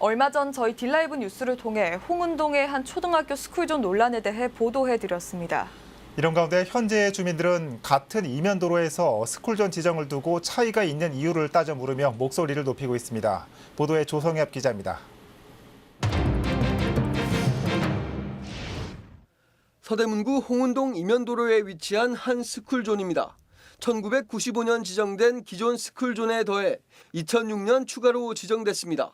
얼마 전 저희 딜라이브 뉴스를 통해 홍은동의 한 초등학교 스쿨존 논란에 대해 보도해드렸습니다. 이런 가운데 현재 주민들은 같은 이면도로에서 스쿨존 지정을 두고 차이가 있는 이유를 따져 물으며 목소리를 높이고 있습니다. 보도에 조성엽 기자입니다. 서대문구 홍은동 이면도로에 위치한 한 스쿨존입니다. 1995년 지정된 기존 스쿨존에 더해 2006년 추가로 지정됐습니다.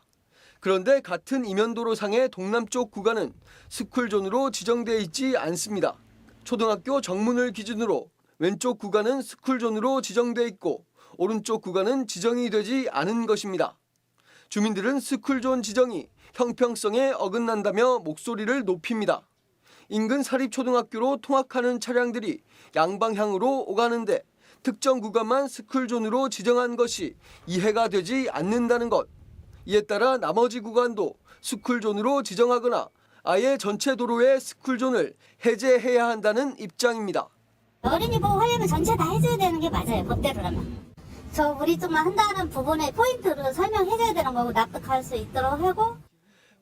그런데 같은 이면도로상의 동남쪽 구간은 스쿨존으로 지정돼 있지 않습니다. 초등학교 정문을 기준으로 왼쪽 구간은 스쿨존으로 지정돼 있고 오른쪽 구간은 지정이 되지 않은 것입니다. 주민들은 스쿨존 지정이 형평성에 어긋난다며 목소리를 높입니다. 인근 사립초등학교로 통학하는 차량들이 양방향으로 오가는데 특정 구간만 스쿨존으로 지정한 것이 이해가 되지 않는다는 것. 이에 따라 나머지 구간도 스쿨존으로 지정하거나 아예 전체 도로의 스쿨존을 해제해야 한다는 입장입니다. 어린이 보호 하려면 전체 다 해줘야 되는 게 맞아요 법대로라면 저 우리 쪽만 한다는 부분에 포인트를 설명해줘야 되는 거고 납득할 수 있도록 하고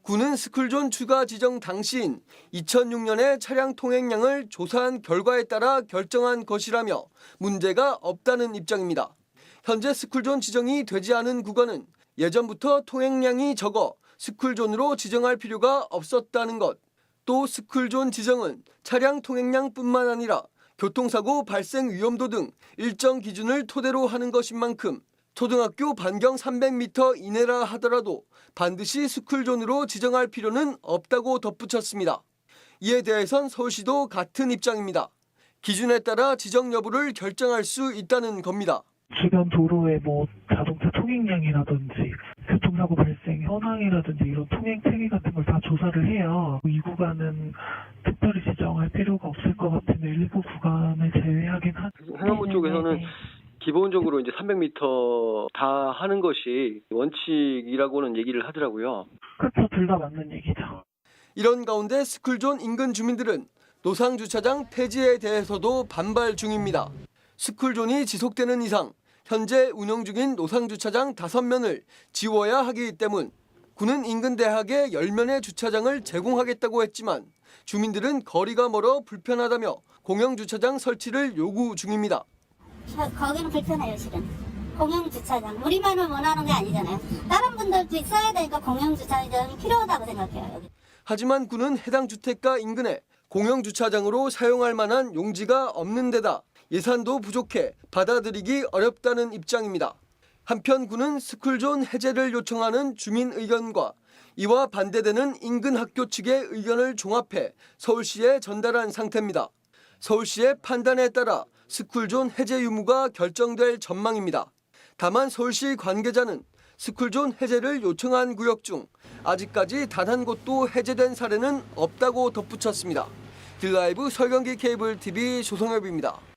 군은 스쿨존 추가 지정 당시인 2006년에 차량 통행량을 조사한 결과에 따라 결정한 것이라며 문제가 없다는 입장입니다. 현재 스쿨존 지정이 되지 않은 구간은 예전부터 통행량이 적어 스쿨존으로 지정할 필요가 없었다는 것. 또 스쿨존 지정은 차량 통행량뿐만 아니라 교통사고 발생 위험도 등 일정 기준을 토대로 하는 것인 만큼 초등학교 반경 300m 이내라 하더라도 반드시 스쿨존으로 지정할 필요는 없다고 덧붙였습니다. 이에 대해선 서울시도 같은 입장입니다. 기준에 따라 지정 여부를 결정할 수 있다는 겁니다. 주변 도로의 뭐 자동차 통행량이라든지 교통사고 발생 현황이라든지 이런 통행 체계 같은 걸 다 조사를 해야 이 구간은 특별히 지정할 필요가 없을 것 같은데 일부 구간을 제외하긴 하. 행안부 쪽에서는 네, 기본적으로 이제 300m 다 하는 것이 원칙이라고는 얘기를 하더라고요. 그렇죠, 둘 다 맞는 얘기죠. 이런 가운데 스쿨존 인근 주민들은 노상 주차장 폐지에 대해서도 반발 중입니다. 스쿨존이 지속되는 이상 현재 운영 중인 노상 주차장 5면을 지워야 하기 때문 군은 인근 대학에 10면의 주차장을 제공하겠다고 했지만 주민들은 거리가 멀어 불편하다며 공영 주차장 설치를 요구 중입니다. 저- 거기는 불편해요 실은 공영 주차장 우리만을 원하는 게 아니잖아요 다른 분들도 있어야 되니까 공영 주차장이 필요하다고 생각해요 여기. 하지만 군은 해당 주택가 인근에 공영 주차장으로 사용할 만한 용지가 없는 데다 예산도 부족해 받아들이기 어렵다는 입장입니다. 한편 군은 스쿨존 해제를 요청하는 주민 의견과 이와 반대되는 인근 학교 측의 의견을 종합해 서울시에 전달한 상태입니다. 서울시의 판단에 따라 스쿨존 해제 유무가 결정될 전망입니다. 다만 서울시 관계자는 스쿨존 해제를 요청한 구역 중 아직까지 단 한 곳도 해제된 사례는 없다고 덧붙였습니다. 딜라이브 설경기 케이블 TV 조성엽입니다.